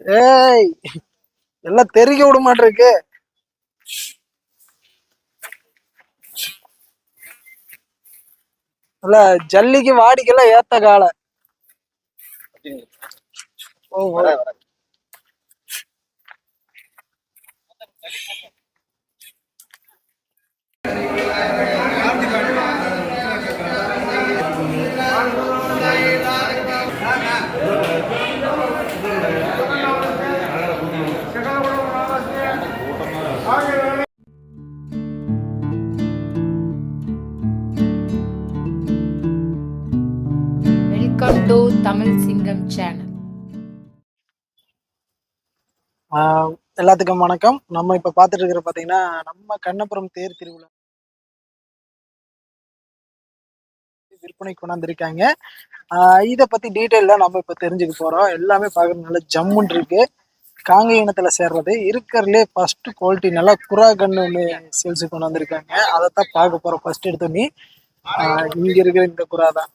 ஏய் எல்லாம் தெறிக்க விட மாட்டிருக்கு. இல்ல ஜல்லிக்கு வாடிக்கெல்லாம் ஏத்த கால. ஓ தமிழ் சிங்கம் சேனல் ஆஹ் எல்லாத்துக்கும் வணக்கம். நம்ம இப்ப பாத்துட்டு இருக்கிற பாத்தீங்கன்னா நம்ம கண்ணபுரம் தேர் திருவிழா விற்பனை கொண்டாந்துருக்காங்க. ஆஹ் இத பத்தி டீட்டெயிலா நம்ம இப்ப தெரிஞ்சுக்க போறோம். எல்லாமே பாக்குறது ஜம்முன் இருக்கு. காங்க இனத்துல சேர்றது இருக்கிறதுலே ஃபர்ஸ்ட் குவாலிட்டி நல்லா குரா கண்ணு ஒன்று சேல்ஸுக்கு கொண்டு வந்திருக்காங்க அதைத்தான் பார்க்க போறோம். ஃபர்ஸ்ட் எடுத்தோன்னே ஆஹ் இங்க இருக்கிற இந்த குரா தான்.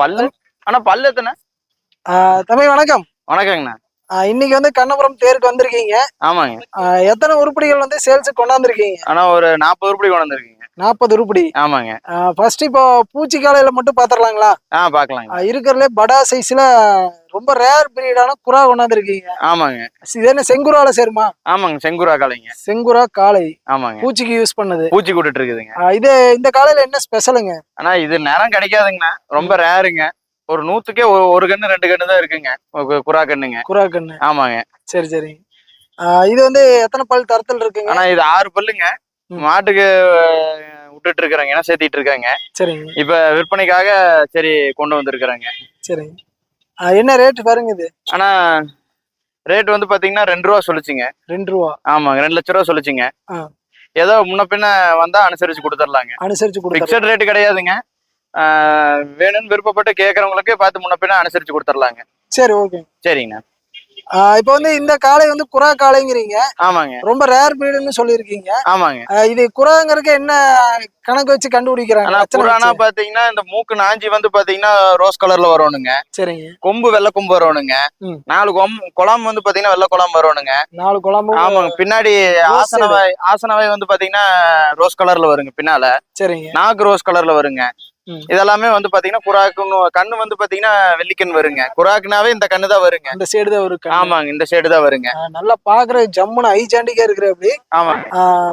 பல்லு? ஆனா பல்லு எத்தனை? தம்பி வணக்கம். வணக்கங்கண்ணா. இன்னைக்கு வந்து கண்ணபுரம் தேருக்கு வந்திருக்கீங்க. ஆமாங்க. எத்தனை உருப்படிகள் வந்து சேல்ஸுக்கு கொண்டாந்துருக்கீங்க? ஆனா ஒரு நாற்பது ரூபாய் கொண்டு வந்திருக்கீங்க நாற்பது உருப்படி? ஆமாங்க. ஃபர்ஸ்ட் இப்போ பூச்சி காலையில மட்டும் பாத்திரலாங்களா? ஆ பாக்கலாங்க. இருக்கிறதுல படா சைஸ்ல ரொம்ப ரேர் பிரீடான குறா கொண்டாந்துருக்கீங்க. ஆமாங்க. இது என்ன செங்குரால சேருமா? ஆமாங்க செங்குரா காளைங்க. செங்குரா காளை. ஆமாங்க. பூச்சிக்கு யூஸ் பண்ணது. பூச்சி கூட்டுட்டு இருக்குதுங்க இது இந்த காலையில என்ன ஸ்பெஷலுங்க ஆனா இது நேரம் கிடைக்காதுங்கண்ணா. ரொம்ப ரேருங்க ஒரு நூத்துக்கே ஒரு ஒரு கண்ணு ரெண்டு கண்ணு தான் இருக்குங்க. குறா கண்ணுங்க. குறா கண்ணு. ஆமாங்க. சரி சரி. இது வந்து எத்தனை பல் தரத்தில் இருக்குங்க? ஆனா இது ஆறு பல்லுங்க. மாட்டுக்கு விட்டுட்டு இருக்கிறாங்க ஏன்னா சேர்த்திட்டு இருக்காங்க சரிங்க. இப்ப விற்பனைக்காக சரி கொண்டு வந்திருக்கிறாங்க. சரிங்க. என்ன ரேட் பாருங்க இது? ஆனா ரேட் வந்து பாத்தீங்கன்னா ரெண்டு ரூபா சொல்லுச்சுங்க. ரெண்டு ரூபா. ஆமாங்க ரெண்டு லட்ச ரூபா சொல்லுச்சுங்க. ஏதோ முன்ன பின்ன வந்தா அனுசரிச்சு கொடுத்துடலாங்க அனுசரிச்சு பிக்சட் ரேட் கிடையாதுங்க. வேணும்னு விருப்பப்பட்டு கேட்கறவங்களுக்கு பார்த்து முன்ன பின்ன அனுசரிச்சு கொடுத்துடலாங்க சரி ஓகே சரிங்கண்ணா. இப்போ வந்து இந்த காளை வந்து குறா காளைங்கிறீங்க. ஆமாங்க. ரொம்ப ரேர் பிரீடுன்னு சொல்லியிருக்கீங்க. ஆமாங்க. இது குறாங்கிறதுக்கு என்ன கணக்கு வச்சு கண்டுபிடிக்கிறாங்க? வச்சு. பாத்தீங்கன்னா இந்த மூக்கு நாஞ்சி வந்து பாத்தீங்கன்னா ரோஸ் கலர்ல வரணுங்க சரிங்க. கொம்பு வெள்ளை கொம்பு வரணுங்க. நாலு கொம்பு குளம் வந்து பாத்தீங்கன்னா வெள்ளை குளம் வரணுங்க நாலு குழம்பு. ஆமாங்க. பின்னாடி ஆசனவாய் ஆசனவாய் வந்து பாத்தீங்கன்னா ரோஸ் கலர்ல வருங்க பின்னால. சரிங்க. நாக்கு ரோஸ் கலர்ல வருங்க. இதெல்லாமே வந்து பாத்தீங்கன்னா குறாக்குன்னு கண்ணு வந்து பாத்தீங்கன்னா வெள்ளிக்கண் வருங்க. குறாக்குனாவே இந்த கண்ணு தான் வருங்க. அந்த சைடு தான் ஒரு கண்ணு. ஆமாங்க இந்த சைடு தான் வருங்க. நல்லா பாக்குற ஜம்முன்னு ஐ ஜாண்டிக்கா இருக்கிற அப்படி. ஆஹ்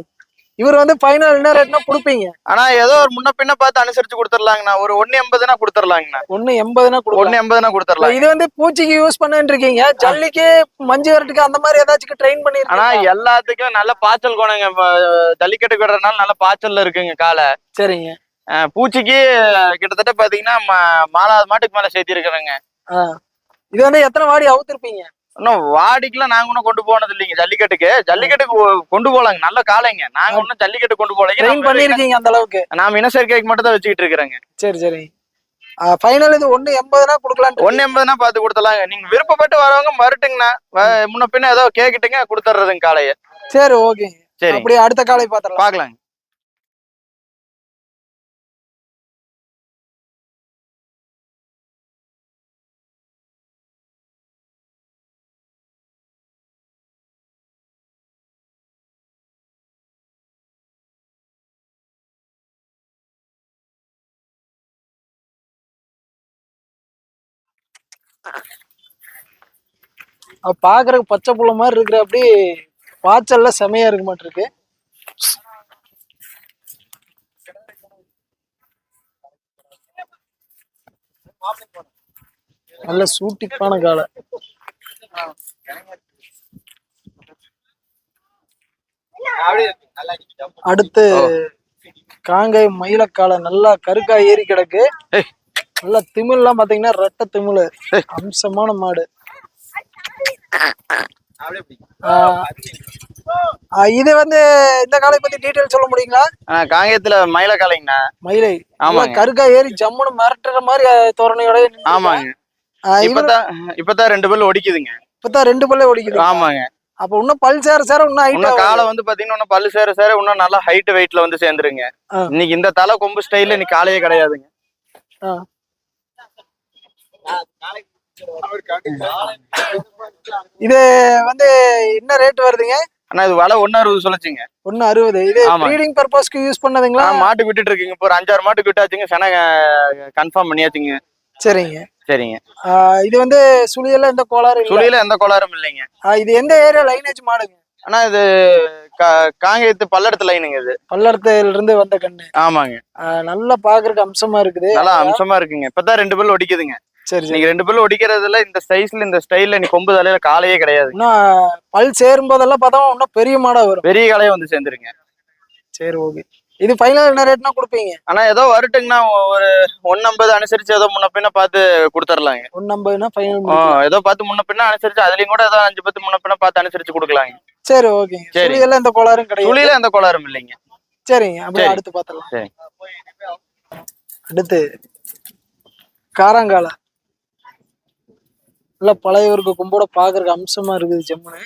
இவர் வந்து ஃபைனல் என்ன ரேட்னா கொடுப்பீங்க? ஆனா ஏதோ ஒரு முன்ன பின்ன பார்த்து அனுசரிச்சு கொடுத்துடலாங்கண்ணா. ஒரு ஒன்னு எண்பதுனா கொடுத்துடலாங்கண்ணா. ஒண்ணு எண்பதுனா ஒன்னு எண்பதுனா கொடுத்துடலாம். இது வந்து பூச்சிக்கு யூஸ் பண்ணிட்டு இருக்கீங்க. ஜல்லிக்கு மஞ்சு வரட்டுக்கு அந்த மாதிரி ஏதாச்சும் ட்ரெயின் ஆனா பண்ணிருக்கீங்க எல்லாத்துக்கும் நல்ல பாய்ச்சல் குணங்க. ஜல்லிக்கட்டு விடுறதுனால நல்ல பாய்ச்சல்ல இருக்குங்க காலை. சரிங்க. பூச்சிக்கு கிட்டத்தட்ட பாத்தீங்கன்னா மாலாவது மாட்டுக்கு மேல சேர்த்தி இருக்கிறேங்க ஆஹ் இது வந்து எத்தனை வாடி அவுத்திருப்பீங்க? இன்னும் வாடிக்கெல்லாம் நாங்க ஒன்றும் கொண்டு போனது இல்லைங்க ஜல்லிக்கட்டுக்கு. ஜல்லிக்கட்டுக்கு கொண்டு போலாங்க நல்ல காளைங்க. நாங்க ஒன்றும் ஜல்லிக்கட்டு கொண்டு போலங்க பண்ணிருக்கீங்க அந்த அளவுக்கு? நாம இனச்சேர்க்கைக்கு மட்டும் தான் வச்சுக்கிட்டு இருக்கிறேங்க. சரி சரி. ஃபைனல் இது ஒண்ணு எண்பதுனா கொடுக்கலாம் ஒன்னு எண்பதுனா பார்த்து கொடுத்துடலாங்க. நீங்க விருப்பப்பட்டு வரவங்க மறுட்டுங்கண்ணா முன்ன பின்ன ஏதோ கேக்கிட்டுங்க கொடுத்துட்றதுங்க காளைய. சரி ஓகே சரி. அப்படியே அடுத்த காலை பாத்திரலாம் பாக்கலாங்க பாக்குறதுக்கு பச்சை புள்ள மாதிரி இருக்கிற அப்படி பாய்ச்சல்ல செமையா இருக்க மாட்டிருக்கு. நல்ல சூட்டிப்பான காலை அடுத்து காங்காய் மயிலக்காலை நல்லா கருக்காய் ஏறி கிடக்கு. நல்லா திமில்லாம் பாத்தீங்கன்னா ரெட்டை திமிழ். அம்சமான மாடு. இது வந்து இந்த காளை பத்தி டீட்டெயில் சொல்ல முடியுங்களா? காங்கேயத்துல மயில காலைங்கண்ணா மயிலை. ஆமாங்க. கருக்கா ஏறி ஜம்முன்னு மிரட்டுற மாதிரி தோரணையோட ஆமாங்க. இப்பதான் இப்பதான் ரெண்டு பல்லு ஒடிக்குதுங்க. இப்பதான் ரெண்டு பல்லே ஓடிக்குது ஆமாங்க. அப்ப இன்னும் பல் சேர சேர இன்னும் காலை வந்து பாத்தீங்கன்னா இன்னும் பல்லு சேர சேர இன்னும் நல்லா ஹைட் வெயிட்ல வந்து சேர்ந்துருங்க. இன்னைக்கு இந்த தலை கொம்பு ஸ்டைல்ல இன்னைக்கு காலையே கிடையாதுங்க. இது வந்து என்ன ரேட் வருதுங்க? ஆனா இது விலை ஒன்னு அறுபது சொல்லுச்சுங்க. ஒன்னு அறுபது. இது. ப்ரீடிங் பர்பஸ்க்கு யூஸ் பண்ணதுங்களா? ஆ, மாட்டுக்கு விட்டுட்டு இருக்குங்க. இப்போ ஒரு அஞ்சாறு மாட்டுக்கு விட்டாச்சுங்க. சென கன்ஃபார்ம் பண்ணியாச்சுங்க. சரிங்க. சரிங்க. இது வந்து சுழியெல்லாம் எந்த கோளாறு சுழியில எந்த கோளாறும் இல்லைங்க. இது எந்த ஏரியா லைனேஜ் மாடுங்க? ஆனா இது காங்கேயத்து பல்லடத்து லைனுங்க இது. பல்லடத்துல இருந்து வந்த கண்ணு. ஆமாங்க. நல்லா பாக்குறதுக்கு அம்சமா இருக்குது. நல்லா அம்சமா இருக்குங்க. இப்பதான் ரெண்டு பல்லு ஒடிக்குதுங்க. சரி இன்னைக்கு ரெண்டு பல்லு ஒடிக்கிறதுல இந்த சைஸ்ல இந்த ஸ்டைல்ல நீ கொம்பு தலையில காலையே கிடையாது. பல் சேரும் போதெல்லாம் பார்த்தா இன்னும் பெரிய மாடா வரும். பெரிய காலையே வந்து சேர்ந்துருங்க. சரி ஓகே இது ஃபைனல் என்ன ரேட்னா கொடுப்பீங்க? ஆனா ஏதோ வரட்டுங்கண்ணா. ஒரு ஒன்னம்பது அனுசரிச்சு ஏதோ முன்ன பின்ன பார்த்து கொடுத்துர்லாங்க. ஒன்னு ஐம்பதுனா ஃபைனல் ஏதோ பார்த்து முன்ன பின்ன அனுசரிச்சு அதுலயும் கூட ஏதோ அஞ்சு பத்து முன்ன பின்ன பார்த்து அனுசரிச்சு கொடுக்கலாங்க. சரி ஓகேங்க சரி. சுழியெல்லாம் எந்த கோளாறும் கிடையாது. சுழியில எந்த கோளாறும் இல்லைங்க. சரிங்க அப்படியே. அடுத்து பார்த்தலாம் சரி. அடுத்து காராங்கால. நல்லா பழையவருக்கு கும்போட பாக்குறதுக்கு அம்சமா இருக்குது ஜம்முன்னு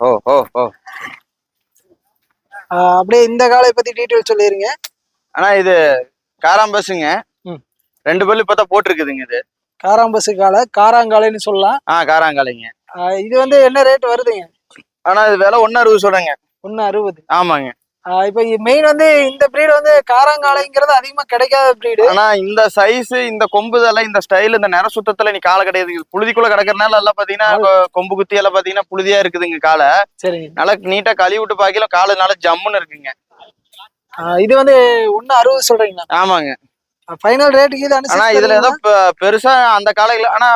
ஓ ஓ ஓ. அப்படியே இந்த காலை பத்தி டீட்டெயில் சொல்லிருங்க. ஆனா இது காராம்பஸுங்க ம். ரெண்டு பல்லு இப்பதான் போட்டிருக்குதுங்க இது. காராம்பசு காலை காராங்காலைன்னு சொல்லலாம். ஆ காராங்காலைங்க. இது வந்து என்ன ரேட் வருதுங்க? ஆனா இது விலை ஒன்னு அறுபது சொல்றேங்க. ஒன்னு அறுபது ஆமாங்க இப்ப மெயின் வந்து இந்த பிரீடு வந்து காராங்காலைங்கிறது அதிகமா கிடைக்காத பிரீடு ஆனா இந்த சைஸ் இந்த கொம்புதெல்லாம் இந்த ஸ்டைல் இந்த நிற சுத்தத்துல நீ காலை கிடையாது. புழுதிக்குள்ள கிடக்கறனால எல்லாம் பாத்தீங்கன்னா கொம்பு குத்தி எல்லாம் பாத்தீங்கன்னா புழுதியா இருக்குதுங்க காலை. சரிங்க. நல்லா நீட்டா கழுவி விட்டு பாக்கல காலு நல்லா ஜம்முன்னு இருக்குங்க. இது வந்து ஒன்னு அறுபது சொல்றீங்களா? ஆமாங்க. ஃபைனல் ரேட்டுக்கு இது ஆனா இதுல ஏதோ பெருசா அந்த காலையில ஆனா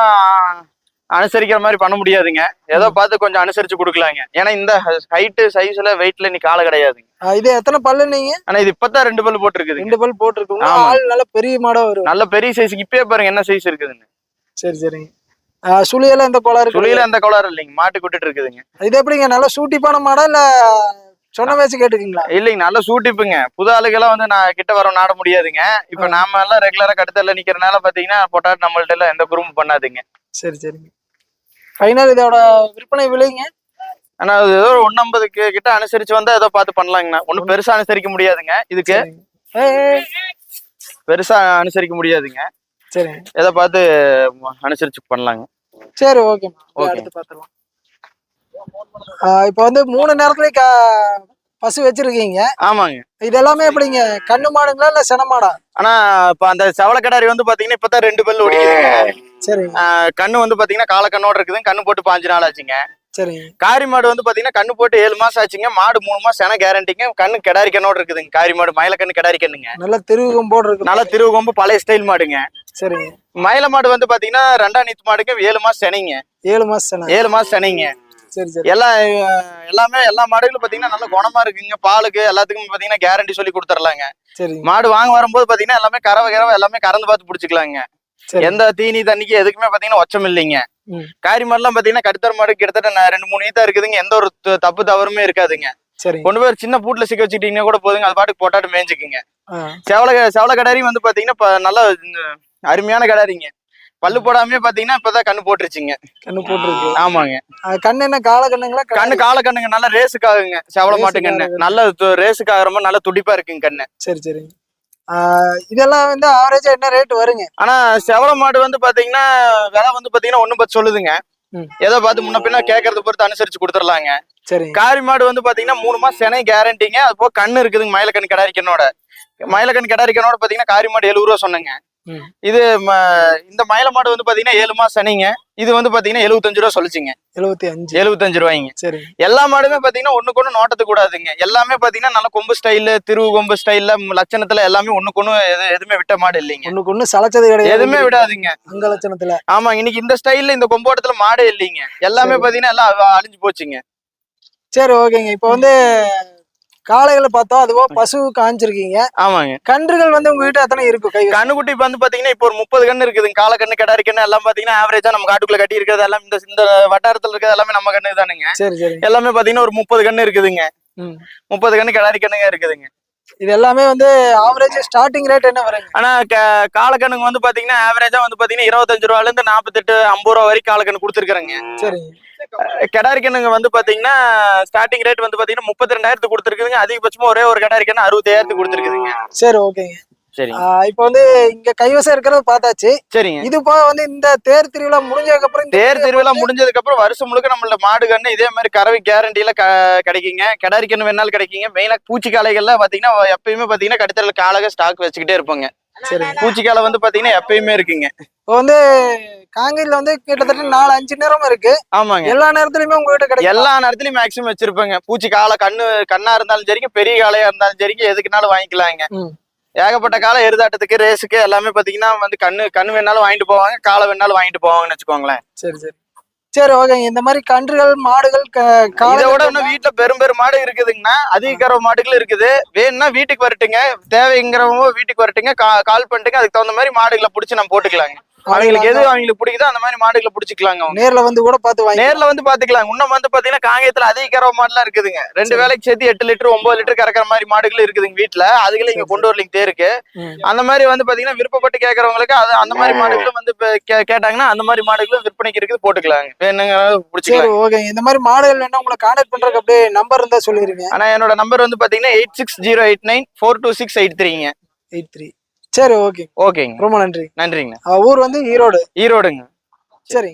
அனுசரிக்கிற மாதிரி பண்ண முடியாதுங்க. ஏதோ பார்த்து கொஞ்சம் அனுசரிச்சு கொடுக்கலாங்க. ஏன்னா இந்த ஹைட்டு சைஸ்ல வெயிட்ல நீ காலை கிடையாதுங்க. இது எத்தனை பல்லு நீங்க? ஆனா இது இப்பதான் ரெண்டு பல்லு போட்டிருக்குதுங்க. ரெண்டு பல் போட்டிருக்கோங்க ஆமா. ஆள் நல்ல பெரிய மாடா வரும். நல்ல பெரிய சைஸுக்கு இப்பயே பாருங்க என்ன சைஸ் இருக்குதுன்னு. சரி சரிங்க. ஆஹ் சுழியெல்லாம் எந்த கோளாறு. சுழியில எந்த கோளாறும் இல்லைங்க. மாட்டுக்கு விட்டுட்டு இருக்குதுங்க. இது எப்படிங்க? நல்லா சூட்டிப்பான மாடா இல்ல சொன்ன வயசு கேட்டுக்கீங்களா? இல்லைங்க நல்ல சூட்டிப்புங்க. புது ஆளுகெல்லாம் வந்து நான் கிட்ட வர நாட முடியாதுங்க. இப்ப நாம எல்லாம் ரெகுலரா கடுத்தல நிக்கிறனால பாத்தீங்கன்னா பொட்டாட்டு நம்மள்ட்ட எல்லாம் எந்த குறும்பு பண்ணாதுங்க. சரி சரிங்க. ஃபைனல் இதோட விற்பனை விலைங்க? ஆனா அது ஏதோ ஒன்னம்பதுக்கு கிட்ட அனுசரிச்சு வந்தா ஏதோ பார்த்து பண்ணலாங்கண்ணா. ஒன்னும் பெருசா அனுசரிக்க முடியாதுங்க இதுக்கு. பெருசா அனுசரிக்க முடியாதுங்க. சரிங்க. எதை பார்த்து அனுசரிச்சு பண்ணலாங்க. சரி ஓகேம்மா. அப்படியே Okay. இப்போ வந்து மூணு நேரத்துல க பசு வச்சிருக்கீங்க. ஆமாங்க. இது எல்லாமே எப்படிங்க? கண்ணு மாடுங்களா இல்ல சென மாடா? ஆனா இப்ப அந்த செவலக்கடாரி வந்து பாத்தீங்கன்னா இப்பதான் ரெண்டு பல்லு ஒடிக்குதுங்க ஆஹ் கண்ணு வந்து பாத்தீங்கன்னா காலக்கண்ணோட இருக்குதுங்க கண்ணு போட்டு பாஞ்சு நாள் ஆச்சுங்க. சரிங்க. காரி மாடு வந்து பாத்தீங்கன்னா கண்ணு போட்டு ஏழு மாசம் ஆச்சுங்க. மாடு மூணு மாசம் சென கேரண்டிங்க கண்ணு கிடாரி கண்ணோட இருக்குதுங்க. காரி மாடு மயில கண்ணு கிடாரி கண்ணுங்க. நல்ல திருவுகம் போடு இருக்கு நல்லா திருவகொம்பு பழைய ஸ்டைல் மாடுங்க. சரிங்க. மயில மாடு வந்து பாத்தீங்கன்னா ரெண்டாம் நீத்து மாடுக்கு ஏழு மாசம் செனைங்க. ஏழு மாசம் ஏழு மாசம் செனைங்க. சரி சரி. எல்லாம் அஹ், எல்லாமே எல்லா மாடுகளும் பாத்தீங்கன்னா நல்ல குணமா இருக்குங்க. பாலுக்கு எல்லாத்துக்கும் பாத்தீங்கன்னா கேரண்டி சொல்லி கொடுத்துர்லாங்க. சரிங்க. மாடு வாங்க வரும்போது பாத்தீங்கன்னா எல்லாமே கறவை கறவை எல்லாமே கறந்து பார்த்து பிடிச்சிக்கலாங்க. சரி. எந்த தீனி தண்ணிக்கு எதுக்குமே பாத்தீங்கன்னா ஒச்சம் இல்லைங்க. காரி மாடுலாம் பாத்தீங்கன்னா கடுத்தர மாடு கிட்டத்தட்ட ரெண்டு மூணு ஈத்தா இருக்குதுங்க. எந்த ஒரு தப்பு தவறுமே இருக்காதுங்க. சரிங்க கொண்டு போய் சின்ன பூட்ல சிக்க வச்சுக்கிட்டீங்கன்னா கூட போதுங்க. அது பாட்டுக்கு போட்டாட்டு மேய்ஞ்சுக்குங்க. செவல செவல கடாரி வந்து பாத்தீங்கன்னா நல்ல அருமையான கடாரிங்க. பல்லு போடாமே பாத்தீங்கன்னா இப்பதான் கண்ணு போட்டுருச்சுங்க. கண்ணு போட்டிருக்கு. ஆமாங்க. கண்ணு என்ன கால கண்ணுங்களா? கண்ணு கால கண்ணுங்க. நல்ல ரேஸுக்காகுங்க. செவல மாட்டு கண்ணு. நல்ல ரேஸுக்கு ஆகிற மாதிரி நல்ல துடிப்பா இருக்குங்க கண்ணு. சரி சரிங்க. ஆ, இதெல்லாம் வந்து ஆவரேஜா என்ன ரேட் வருங்க? ஆனா செவல மாடு வந்து பாத்தீங்கன்னா விலை வந்து பாத்தீங்கன்னா ஒண்ணு பத்து சொல்லுதுங்க. ஏதோ பார்த்து முன்ன பின்ன கேட்கறத பொறுத்து அனுசரிச்சு கொடுத்துடலாங்க சரிங்க. காரி மாடு வந்து பாத்தீங்கன்னா மூணு மாசம் செனை கேரண்டிங்க அது போக கண்ணு இருக்குதுங்க மயிலக்கண்ணு கிடாரிக்கனோட மயிலக்கண்ணு கிடாரிக்கனோட பாத்தீங்கன்னா காரி மாடு எழுபது ரூபா சொன்னேங்க. இது இந்த மயில மாடு வந்து பாத்தீங்கன்னா ஏழு மாசம் சனிங்க. இது வந்து பாத்தீங்கன்னா எழுபத்தஞ்சு ரூபா சொல்லிச்சுங்க. எழுபத்தி அஞ்சு. எழுபத்தஞ்சு ரூபாய்ங்க. சரி. எல்லா மாடுமே பாத்தீங்கன்னா ஒண்ணுக்கு ஒண்ணு நோட்டத்து கூடாதுங்க. எல்லாமே பாத்தீங்கன்னா நல்ல கொம்பு ஸ்டைலு திருவு கொம்பு ஸ்டைல்ல லட்சணத்துல எல்லாமே ஒண்ணுக்கு ஒண்ணு எது- எதுவுமே விட்ட மாடு இல்லைங்க. ஒண்ணுக்கு ஒண்ணு சளைச்சது கிடையாது. எதுவுமே விடாதுங்க. அங்க லட்சணத்துல. ஆமா இன்னைக்கு இந்த ஸ்டைல்ல இந்த கொம்போட்டத்துல மாடே இல்லைங்க. எல்லாமே. பாத்தீங்கன்னா எல்லாம் அழிஞ்சு போச்சுங்க. சரி ஓகேங்க. இப்போ வந்து காளைகளை பார்த்தோம் அதுவோ பசு காமிச்சிருக்கீங்க. ஆமாங்க. கன்றுகள் வந்து உங்ககிட்ட எத்தனை இருக்கும் கை கண்ணுக்குட்டி இப்ப வந்து பாத்தீங்கன்னா இப்போ ஒரு முப்பது கண்ணு இருக்குதுங்க கால கண்ணு கிடாரி கண்ணு எல்லாம் பாத்தீங்கன்னா ஆவரேஜா நம்ம காட்டுக்குள்ள கட்டி இருக்கிறது எல்லாம் இந்த இந்த வட்டாரத்துல இருக்கிறது எல்லாமே நம்ம கண்ணு தானுங்க சரி சரி. எல்லாமே பாத்தீங்கன்னா ஒரு முப்பது கண்ணு இருக்குதுங்க. முப்பது கண்ணு கிடாரி கண்ணுங்க இருக்குதுங்க. இது எல்லாமே வந்து ஆவரேஜ் ஸ்டார்டிங் ரேட் என்ன வருங்க ஆனா க- காலக்கண்ணுங்க வந்து பாத்தீங்கன்னா ஆவரேஜா வந்து பாத்தீங்கன்னா இருபத்தஞ்சு ரூபால இருந்து நாற்பத்தெட்டு ஐம்பது ரூபா வரைக்கும் காலக்கண்ணு கொடுத்துருக்காங்க சரிங்க கிடாரி கண்ணுங்க வந்து பாத்தீங்கன்னா ஸ்டார்டிங் ரேட் வந்து பாத்தீங்கன்னா முப்பத்தி ரெண்டாயிரத்துக்கு கொடுத்துருக்குதுங்க. அதிகபட்சமா ஒரே ஒரு கிடாரி கண்ணு அறுபத்தாயிரத்துக்கு கொடுத்துருக்குதுங்க. சரி ஓகேங்க இப்போ வந்து இங்க கைவசம் இருக்கிறத பார்த்தாச்சு. சரிங்க. இது போக வந்து இந்த தேர் திருவிழா முடிஞ்சதுக்கு அப்புறம் தேர் திருவிழா முடிஞ்சதுக்கு அப்புறம் வருஷம் முழுக்க நம்மள மாடு கண்ணு இதே மாதிரி கறவை கேரண்டியில கிடைக்குங்க. கிடாரி கண்ணு வேணாலும் கிடைக்குங்க. மெயினா பூச்சிக்காலைகள்ல பாத்தீங்கன்னா எப்பயுமே பாத்தீங்கன்னா கடித்தல காலக ஸ்டாக் வச்சுக்கிட்டே இருப்போங்க. சரி பூச்சிக்காலை வந்து பாத்தீங்கன்னா எப்பயுமே இருக்குங்க. இப்போ வந்து காங்கிரில வந்து கிட்டத்தட்ட நாலு அஞ்சு நேரம் இருக்கு. ஆமாங்க. எல்லா நேரத்துலயுமே உங்ககிட்ட கிடைக்கும். எல்லா நேரத்துலயும் மேக்ஸிமம் வச்சிருப்பேங்க. பூச்சி காலை கண்ணு கண்ணா இருந்தாலும் சரிங்க பெரிய காளையா இருந்தாலும் சரிங்க எதுக்குனாலும் வாங்கிக்கலாங்க. ஏகப்பட்ட காலை எருதாட்டத்துக்கு ரேஸுக்கு எல்லாமே பாத்தீங்கன்னா வந்து கண்ணு கண்ணு வேணாலும் வாங்கிட்டு போவாங்க காலை வேணாலும் வாங்கிட்டு போவாங்கன்னு வச்சுக்கோங்களேன். சரி சரி. சரி ஓகேங்க இந்த மாதிரி கன்றுகள் மாடுகள் இதை விட இன்னும் வீட்டுல பெரும் பெரும் மாடு இருக்குதுங்கன்னா அதிக கறவை மாடுகள் இருக்குது. வேணும்னா வீட்டுக்கு வரட்டுங்க. தேவைங்கிறவங்க வீட்டுக்கு வரட்டுங்க. கால் பண்ணிட்டுங்க. அதுக்கு தகுந்த மாதிரி மாடுகளை புடிச்சு நம்ம போட்டுக்கலாங்க. அவங்களுக்கு எது அவங்களுக்கு பிடிக்குதோ அந்த மாதிரி மாடுகளை புடிச்சுக்கலாங்க நேர்ல வந்து கூட பார்த்து நேர்ல வந்து பாத்துக்கலாம் இன்னும் வந்து பாத்தீங்கன்னா காங்கேயத்துல அதிக கறவை மாடுலாம் இருக்குதுங்க. ரெண்டு. வேலைக்கு சேர்த்து எட்டு லிட்டர் ஒன்பது லிட்டர் கறக்கிற மாதிரி மாடுகள் இருக்குதுங்க வீட்டுல அதுகளை இங்க கொண்டு வரலிங்க தேருக்கு. அந்த மாதிரி வந்து பாத்தீங்கன்னா விருப்பப்பட்டு கேட்கறவங்களுக்கு அது அந்த மாதிரி மாடுகளும் வந்து கேட்டாங்கன்னா அந்த மாதிரி மாடுகளும் விற்பனைக்கு இருக்குது போட்டுக்கலாங்க. வேணுங்க பிடிச்சிக்கலாம் ஓகேங்க. இந்த மாதிரி மாடுகள் வேணா உங்களை கான்டாக்ட் பண்றதுக்கு அப்படியே நம்பர் இருந்தா சொல்லிருங்க. ஆனா என்னோட நம்பர் வந்து பாத்தீங்கன்னா eight six zero eight nine four two six eight த்ரீங்க eight three சரி ஓகே ஓகேங்க. ரொம்ப நன்றி நன்றிங்க. ஊர் வந்து ஈரோடு. ஈரோடுங்க. சரி